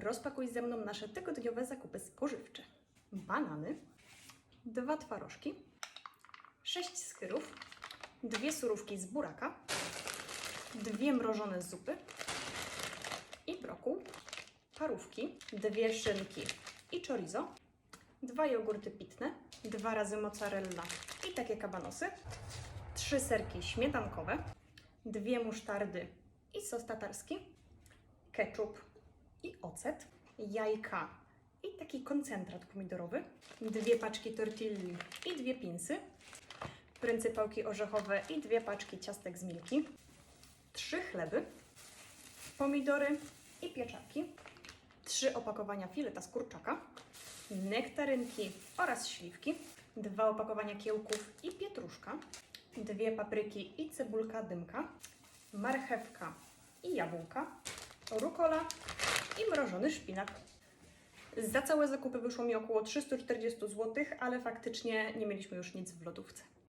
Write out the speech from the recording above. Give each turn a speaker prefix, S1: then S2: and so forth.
S1: Rozpakuj ze mną nasze tygodniowe zakupy spożywcze. Banany, dwa twarożki, sześć skyrów, dwie surówki z buraka, dwie mrożone zupy i brokuł, parówki, dwie szynki i chorizo, dwa jogurty pitne, dwa razy mozzarella i takie kabanosy, trzy serki śmietankowe, dwie musztardy i sos tatarski, ketchup i ocet, jajka i taki koncentrat pomidorowy, dwie paczki tortilli i dwie pinsy, pryncypałki orzechowe i dwie paczki ciastek z milki, trzy chleby, pomidory i pieczarki, trzy opakowania fileta z kurczaka, nektarynki oraz śliwki, dwa opakowania kiełków i pietruszka, dwie papryki i cebulka dymka, marchewka i jabłka, rukola i mrożony szpinak. Za całe zakupy wyszło mi około 340 zł, ale faktycznie nie mieliśmy już nic w lodówce.